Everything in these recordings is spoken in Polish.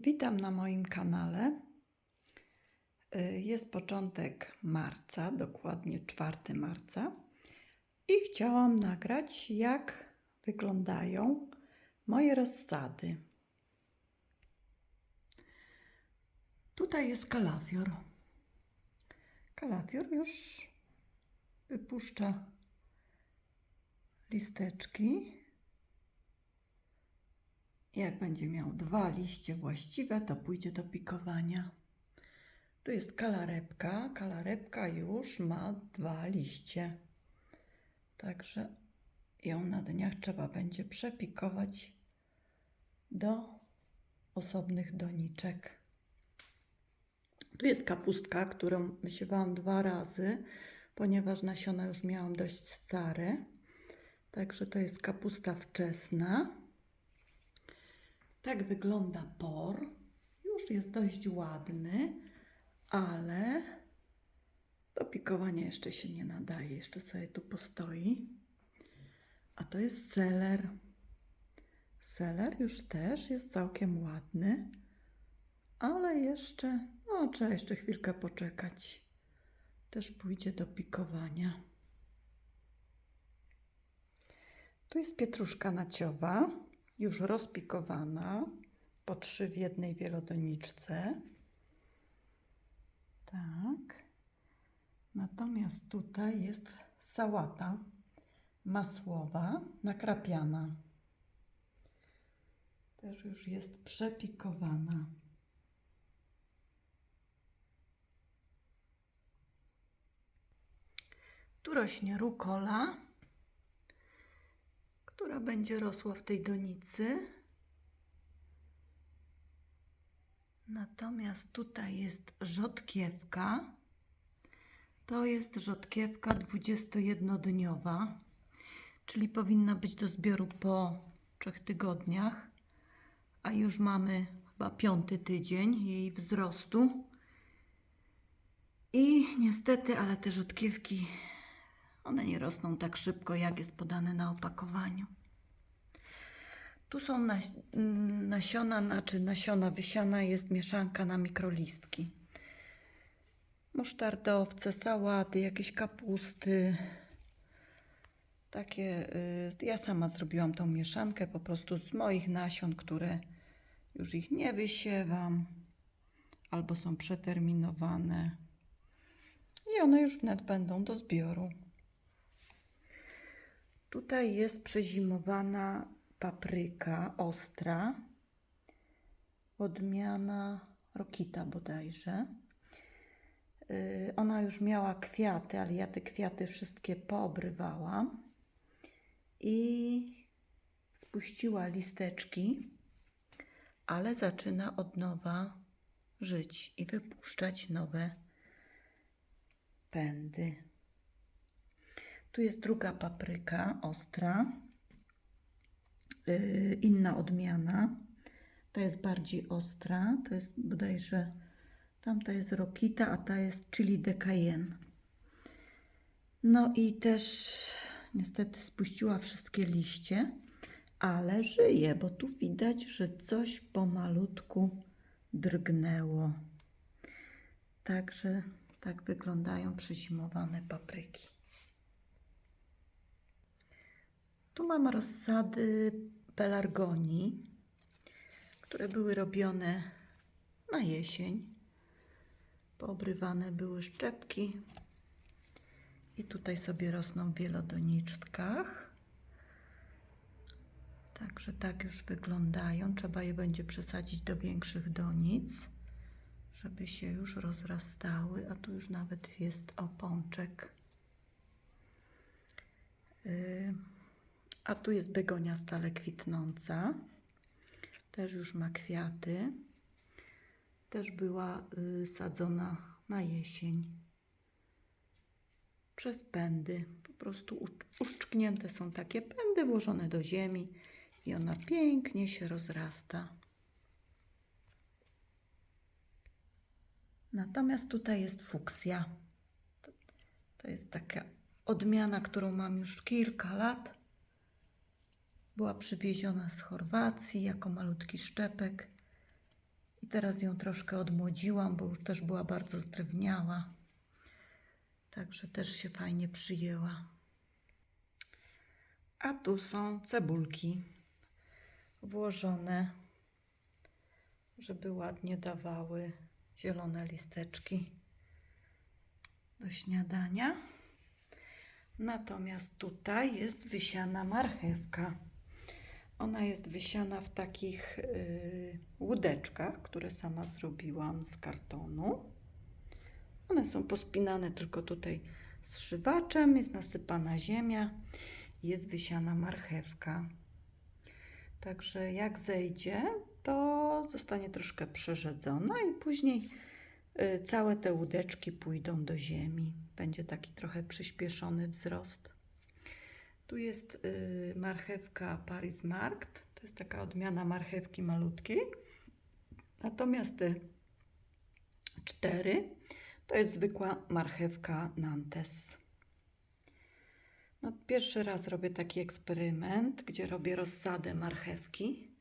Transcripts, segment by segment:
Witam na moim kanale. Y, Jest początek marca, dokładnie 4 marca, i chciałam nagrać, jak wyglądają moje rozsady. Tutaj jest kalafior. Kalafior już wypuszcza listeczki. Jak będzie miał dwa liście właściwe, to pójdzie do pikowania. Tu jest kalarepka. Kalarepka już ma dwa liście. Także ją na dniach trzeba będzie przepikować do osobnych doniczek. Tu jest kapustka, którą wysiewałam dwa razy, ponieważ nasiona już miałam dość stare. Także to jest kapusta wczesna. Tak wygląda por. Już jest dość ładny, ale do pikowania jeszcze się nie nadaje. Jeszcze sobie tu postoi. A to jest seler. Seler już też jest całkiem ładny, ale jeszcze, no trzeba jeszcze chwilkę poczekać. Też pójdzie do pikowania. Tu jest pietruszka naciowa już rozpikowana, po trzy w jednej wielodoniczce. Tak. Natomiast tutaj jest sałata masłowa, nakrapiana. Też już jest przepikowana. Tu rośnie rukola która będzie rosła w tej donicy. Natomiast tutaj jest rzodkiewka. To jest rzodkiewka 21-dniowa, czyli powinna być do zbioru po trzech tygodniach, a już mamy chyba piąty tydzień jej wzrostu. I niestety, ale te rzodkiewki one nie rosną tak szybko, jak jest podane na opakowaniu. Tu są nas, nasiona, znaczy nasiona wysiana jest mieszanka na mikrolistki. Musztardowce, sałaty, jakieś kapusty. Takie, y, ja sama zrobiłam tą mieszankę po prostu z moich nasion, które już ich nie wysiewam albo są przeterminowane. I one już wnet będą do zbioru. Tutaj jest przezimowana papryka ostra, odmiana Rokita bodajże. Yy, ona już miała kwiaty, ale ja te kwiaty wszystkie poobrywałam i spuściła listeczki, ale zaczyna od nowa żyć i wypuszczać nowe pędy. Tu jest druga papryka ostra, yy, inna odmiana. Ta jest bardziej ostra, to jest bodajże, tamta jest Rokita, a ta jest chili de cayenne. No i też niestety spuściła wszystkie liście, ale żyje, bo tu widać, że coś pomalutku drgnęło. Także tak wyglądają przyzimowane papryki. Tu mam rozsady pelargonii, które były robione na jesień. Poobrywane były szczepki i tutaj sobie rosną w wielodoniczkach. Także tak już wyglądają. Trzeba je będzie przesadzić do większych donic, żeby się już rozrastały, a tu już nawet jest opączek. A tu jest begonia stale kwitnąca. Też już ma kwiaty. Też była y, sadzona na jesień. Przez pędy. Po prostu uszczknięte są takie pędy włożone do ziemi i ona pięknie się rozrasta. Natomiast tutaj jest fuksja. To jest taka odmiana, którą mam już kilka lat. Była przywieziona z Chorwacji jako malutki szczepek Teraz ją troszkę odmłodziłam, bo już też była bardzo zdrewniała. Także też się fajnie przyjęła. A tu są cebulki włożone, żeby ładnie dawały zielone listeczki do śniadania. Natomiast tutaj jest wysiana marchewka. Ona jest wysiana w takich y, łódeczkach, które sama zrobiłam z kartonu. One są pospinane tylko tutaj zszywaczem, jest nasypana ziemia, jest wysiana marchewka. Także jak zejdzie, to zostanie troszkę przerzedzona i później y, całe te łódeczki pójdą do ziemi. Będzie taki trochę przyspieszony wzrost. Tu jest y, marchewka Paris Markt. To jest taka odmiana marchewki malutkiej. Natomiast te cztery to jest zwykła marchewka Nantes. No, pierwszy raz robię taki eksperyment, gdzie robię rozsadę marchewki.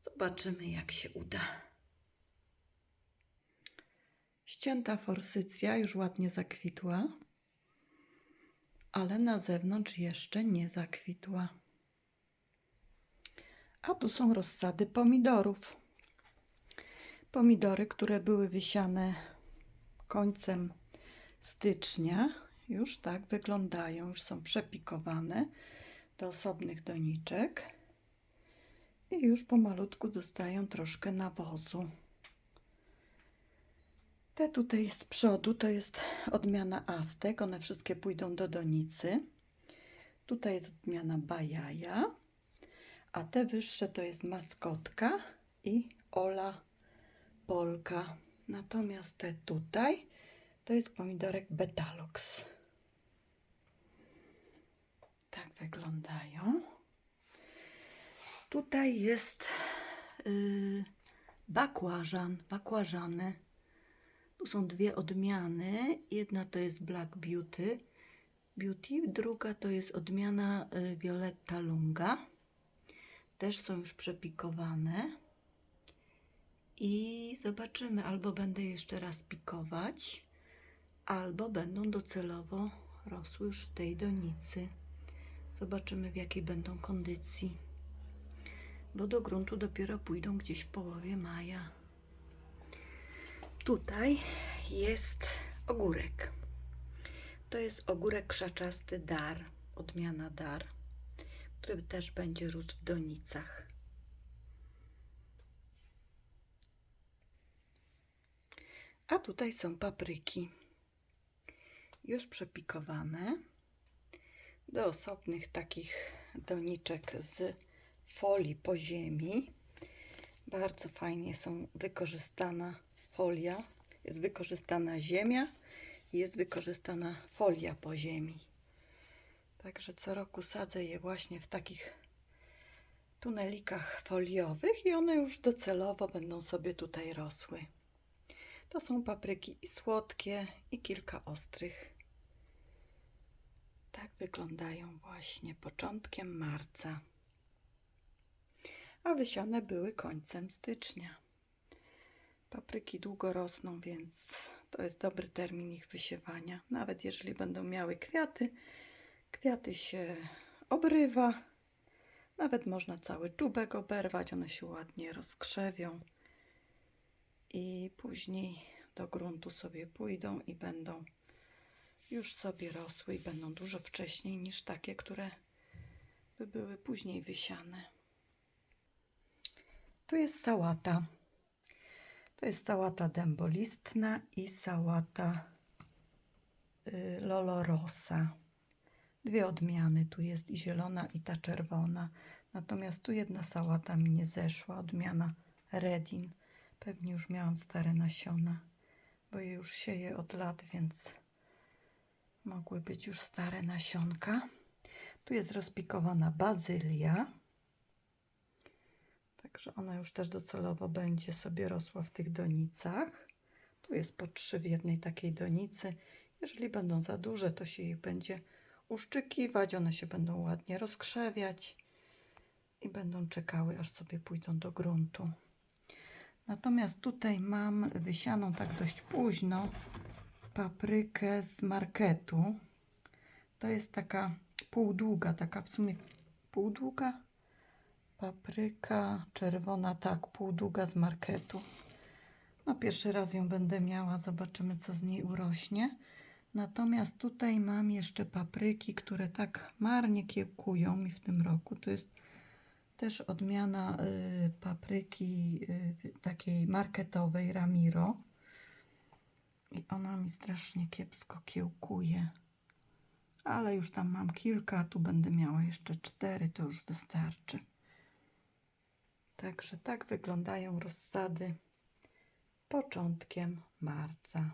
Zobaczymy, jak się uda. Ścięta forsycja już ładnie zakwitła, ale na zewnątrz jeszcze nie zakwitła. A tu są rozsady pomidorów. Pomidory, które były wysiane końcem stycznia, już tak wyglądają, już są przepikowane do osobnych doniczek i już pomalutku dostają troszkę nawozu. Te tutaj z przodu to jest odmiana Aztek, one wszystkie pójdą do donicy. Tutaj jest odmiana Bajaja, a te wyższe to jest maskotka i Ola Polka. Natomiast te tutaj to jest pomidorek Betalox. Tak wyglądają. Tutaj jest yy, bakłażan, bakłażany. Są dwie odmiany. Jedna to jest Black Beauty, Beauty, druga to jest odmiana y, Violetta Lunga. Też są już przepikowane. I zobaczymy, albo będę jeszcze raz pikować, albo będą docelowo rosły już w tej donicy. Zobaczymy, w jakiej będą kondycji. Bo do gruntu dopiero pójdą gdzieś w połowie maja. Tutaj jest ogórek. To jest ogórek krzaczasty dar, odmiana dar, który też będzie rósł w donicach. A tutaj są papryki. Już przepikowane do osobnych takich doniczek z folii po ziemi. Bardzo fajnie są wykorzystana folia, jest wykorzystana ziemia i jest wykorzystana folia po ziemi. Także co roku sadzę je właśnie w takich tunelikach foliowych i one już docelowo będą sobie tutaj rosły. To są papryki i słodkie, i kilka ostrych. Tak wyglądają właśnie początkiem marca. A wysiane były końcem stycznia. Papryki długo rosną, więc to jest dobry termin ich wysiewania. Nawet jeżeli będą miały kwiaty, kwiaty się obrywa. Nawet można cały czubek oberwać, one się ładnie rozkrzewią i później do gruntu sobie pójdą i będą już sobie rosły i będą dużo wcześniej niż takie, które by były później wysiane. Tu jest sałata. To jest sałata dębolistna i sałata y, lolorosa. Dwie odmiany, tu jest i zielona i ta czerwona. Natomiast tu jedna sałata mi nie zeszła, odmiana Redin. Pewnie już miałam stare nasiona, bo je już sieję od lat, więc mogły być już stare nasionka. Tu jest rozpikowana bazylia. Także ona już też docelowo będzie sobie rosła w tych donicach. Tu jest po trzy w jednej takiej donicy. Jeżeli będą za duże, to się ich będzie uszczykiwać. One się będą ładnie rozkrzewiać i będą czekały, aż sobie pójdą do gruntu. Natomiast tutaj mam wysianą tak dość późno paprykę z marketu. To jest taka półdługa, taka w sumie półdługa papryka czerwona, tak, półdługa z marketu. No pierwszy raz ją będę miała, zobaczymy co z niej urośnie. Natomiast tutaj mam jeszcze papryki, które tak marnie kiełkują mi w tym roku. To jest też odmiana y, papryki y, takiej marketowej Ramiro. I ona mi strasznie kiepsko kiełkuje. Ale już tam mam kilka, tu będę miała jeszcze cztery, to już wystarczy. Także tak wyglądają rozsady początkiem marca.